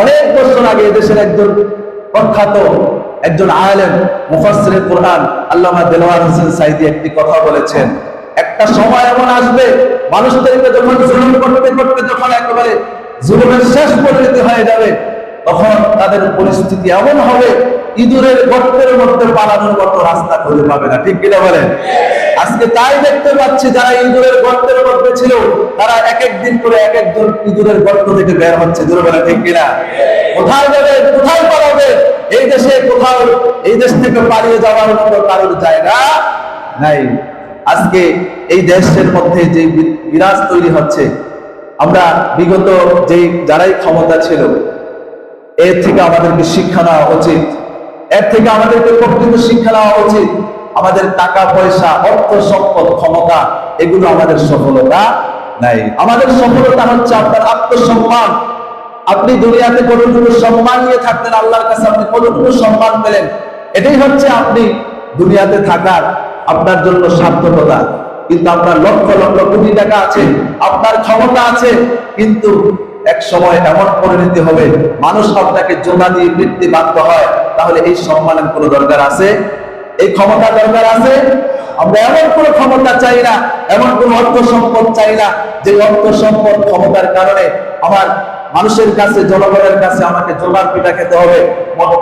অনেক বছর আগে এদেশের একজন প্রখ্যাত, একজন আয়ালেন মুফাসির কোরআন, আল্লামা দেলোয়ার হোসেন সাইদি একটি কথা বলেছেন, একটা সময় এমন আসবে, মানুষদেরকে যখন জুলুম করতে করতে যখন একেবারে জুলুমের শেষ পরিণতি হয়ে যাবে, তখন তাদের পরিস্থিতি এমন হবে ইঁদুরের গর্তের মধ্যে পালানোর মতো রাস্তা খুঁজে পাবে না। ঠিক কিনা বলেন? আজকে তাই দেখতে পাচ্ছি যারা ইঁদুরের গর্তের মধ্যে ছিল, তারা এক এক দিন করে এক একজন ইঁদুরের গর্ত থেকে বের হচ্ছে। জোরে বলে ঠিক কিনা? কোথায় যাবে? কোথায় পালাবে? এই দেশে কোথাও, এই দেশ থেকে পালিয়ে যাওয়ার মতো কারোর জায়গা নাই। আজকে এই দেশের মধ্যে যে বিরাজ তৈরি হচ্ছে, আমরা বিগত যে যারাই ক্ষমতা ছিল, এর থেকে আমাদেরকে শিক্ষা নেওয়া উচিত। এর থেকে আমাদেরকে প্রকৃত শিক্ষা নেওয়া উচিত। আমাদের টাকা, পয়সা, অর্থ, সম্পদ, ক্ষমতা, এগুলো আমাদের সফলতা নাই। আমাদের সফলতা হচ্ছে আপনার আত্মসম্মান। আপনি দুনিয়াতে কতটুকু সম্মান নিয়ে থাকতেন, আল্লাহর কাছে আপনি কতটুকু সম্মান পেলেন, এটাই হচ্ছে আপনি দুনিয়াতে থাকার আপনার জন্য সার্থকতা। কিন্তু আপনার লক্ষ লক্ষ কোটি টাকা আছে, আপনার ক্ষমতা আছে, কিন্তু এক সময় এমন পরিণতি হবে, মানুষ আপনাকে জোড়া দিয়ে বৃত্তি বাধ্য হয়। তাহলে এই সম্মানের কোনো দরকার আছে? এই ক্ষমতা দরকার আছে? আমরা এমন কোনো ক্ষমতা চাই না, এমন কোন অর্থ সম্পদ চাই না, যে অর্থ সম্পদ ক্ষমতার কারণে আমার মানুষের কাছে, জনগণের কাছে আমাকে জোগান পিঠা খেতে হবে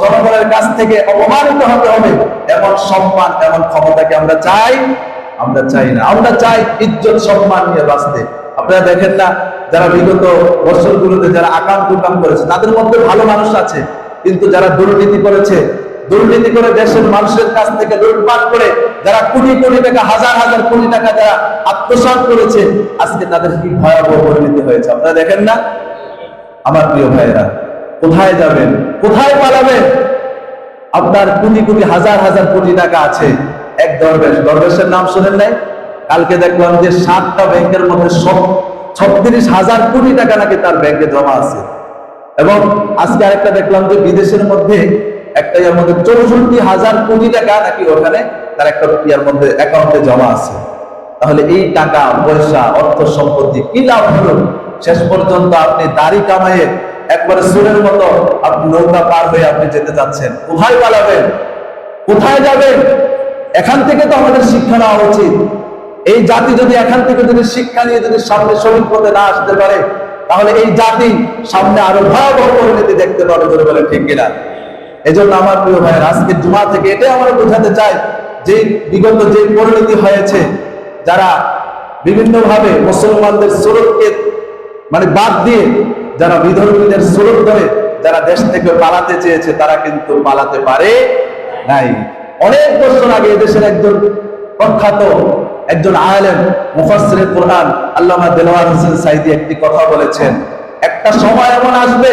জনগণের কাছ থেকে অপমানিত হতে হবে। এমন সম্মান, এমন ক্ষমতাকে আমরা চাই আমরা চাই না। আমরা চাই ইজ্জত, সম্মান নিয়ে বাঁচতে। আপনারা দেখেন না, যারা বিগত বছরগুলোতে যারা আকাম টুকাম করেছে, তাদের মধ্যে ভালো মানুষ আছে কিন্তু যারা দুর্নীতি করেছে, দুর্নীতি করে দেশের মানুষের কাছ থেকে লুটপাট করে যারা কোটি কোটি টাকা, হাজার হাজার কোটি টাকা যারা আত্মসাৎ করেছে, আজকে তাদের কি ভয়াবহ পরিণতি হয়েছে? আপনারা দেখেন না? আমার প্রিয় ভাইয়েরা, কোথায় যাবেন? কোথায় পালাবেন? আপনার কোটি কোটি, হাজার হাজার কোটি টাকা আছে। এক দরবেশ, দরবেশের নাম শুনেন নাই? কালকে দেখলাম যে সাতটা ব্যাংকের মধ্যে সব ছত্রিশ হাজার কোটি টাকা নাকি তার ব্যাংকে জমা আছে। এবং আজকে আরেকটা দেখলাম যে বিদেশের মধ্যে একটা ইয়ার মধ্যে চৌষট্টি হাজার কোটি টাকা নাকি ওখানে তার একটা ইয়ার মধ্যে অ্যাকাউন্টে জমা আছে। তাহলে এই টাকা, পয়সা, অর্থ সম্পত্তি কি লাভ হলো? শেষ পর্যন্ত আপনি দাড়ি কামাইয়ে একবারে সুরের মতো আপনি নৌকা পার হয়ে আপনি যেতে চাচ্ছেন। কোথায় পালাবেন? কোথায় যাবেন? এখান থেকে তো আমাদের শিক্ষা নেওয়া উচিত। এই জাতি যদি এখান থেকে যদি শিক্ষা নিয়ে যদি সামনে শহীদ পথে না আসতে পারে তাহলে এই জাতি সামনে আরও ভয়াবহ পরিণতি দেখতে পাবে ধরে বলে ঠিক কিনা? এই জন্য আমার প্রিয় ভাইয়ের, আজকে জুমা থেকে এটাই আমরা বোঝাতে চাই যে বিগত যে পরিণতি হয়েছে, যারা বিভিন্নভাবে মুসলমানদের সুরতকে মানে বাদ দিয়ে, যারা বিধর্মীদের সুরত ধরে যারা দেশ থেকে পালাতে চেয়েছে, তারা কিন্তু পালাতে পারে নাই। অনেক বছর আগে এদেশের একজন প্রখ্যাত একজন আলেম, মুফাসসিরে কোরআন, আল্লামা দেলোয়ার হোসেন সাইদি একটি কথা বলেছেন। একটা সময় এমন আসবে,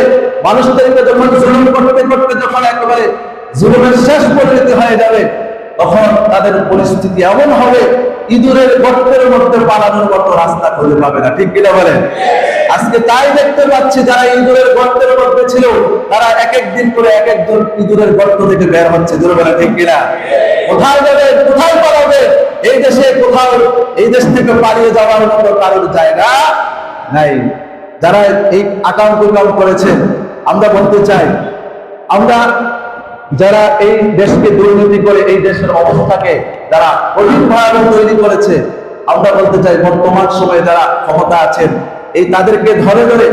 মানুষদেরকে যখন জুলুম করতে করতে যখন একেবারে জুলুমের শেষ পরিণতি হয়ে যাবে, তখন তাদের পরিস্থিতি এমন হবে, ইঁদুরের গর্তের মধ্যে পালানোর মতো রাস্তা খুঁজে পাবে না। ঠিক কিনা বলেন? আজকে তাই দেখতে পাচ্ছি, যারা ইঁদুরের গর্তের মধ্যে ছিল, তারা এক এক দিন করে এক একজন ইঁদুরের গর্ত থেকে বের হচ্ছে। জোরে ঠিক কিনা? কোথায় যাবে? কোথায় এই দেশে কোথাও এই দেশ থেকে পালিয়ে যাওয়ার মতো কারোর জায়গা নাই। যারা এই আকাম কুকাম করেছেন, আমরা বলতে চাই, আমরা যারা এই দেশকে দুর্নীতি করে এই দেশের অবস্থাকে যারা কঠিন ভয়াবহ তৈরি করেছে, আমরা বলতে চাই, বর্তমান সময়ে যারা ক্ষমতা আছেন, এই তাদেরকে ধরে ধরে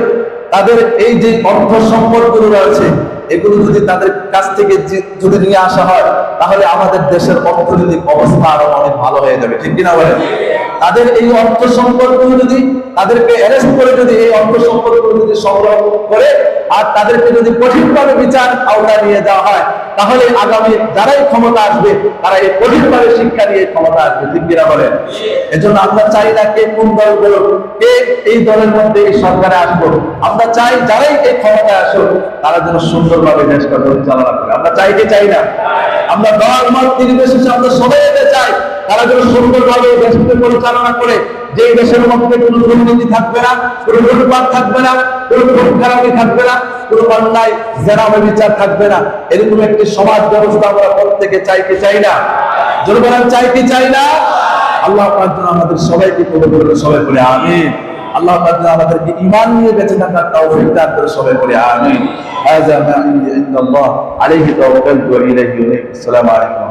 তাদের এই যে অর্থ সম্পদগুলো রয়েছে এগুলো যদি তাদের কাছ থেকে যদি নিয়ে আসা হয়, তাহলে আমাদের দেশের অর্থনৈতিক অবস্থা আরও অনেক ভালো হয়ে যাবে। ঠিক কিনা বলেন? তাদের এই অর্থ সম্পদগুলো যদি তাদেরকে অ্যারেস্ট করে যদি এই অর্থ সম্পদগুলো যদি সংগ্রহ করে আর তাদেরকে যদি কঠিনভাবে বিচার আওতায় নিয়ে যাওয়া হয়, তাহলে আগামী যারাই ক্ষমতা আসবে, তারা এই কঠিনভাবে শিক্ষা নিয়ে ক্ষমতা আসবে। কিনা বলেন? এজন্য আমরা চাই না কে কোন দল করুক কে এই দলের মধ্যে এই সরকারে আসব। আমরা চাই যারাই এই ক্ষমতায় আসুক, তারা যেন সুন্দরভাবে দেশটা পরিচালনা করে। আমরা চাই কি চাই না? আমরা দল মত নির্বিশেষে আমরা সবাই চাই তারা যেন সুন্দরভাবে এই দেশকে পরিচালনা করে যে এই দেশের মধ্যে কোনো দুর্নীতি থাকবে না কোনো লুটপাট থাকবে না কোনো খুন খারাপি থাকবে না কোনো অন্যায় জেনাবে বিচার থাকবে না এরকম একটি সমাজ ব্যবস্থা আমরা প্রত্যেকে চাই কি চাই না জনগণ চাই কি চাই না আল্লাহ পাক যেন আমাদের সবাইকে কবুল করে সবাই বলে আমিন আল্লাহ পাক যেন আমাদেরকে ঈমান নিয়ে বেঁচে থাকার তৌফিক দান করে সবাই বলে আমিন هذا ما عندي عند الله عليه توكلت واليه ينيب السلام عليكم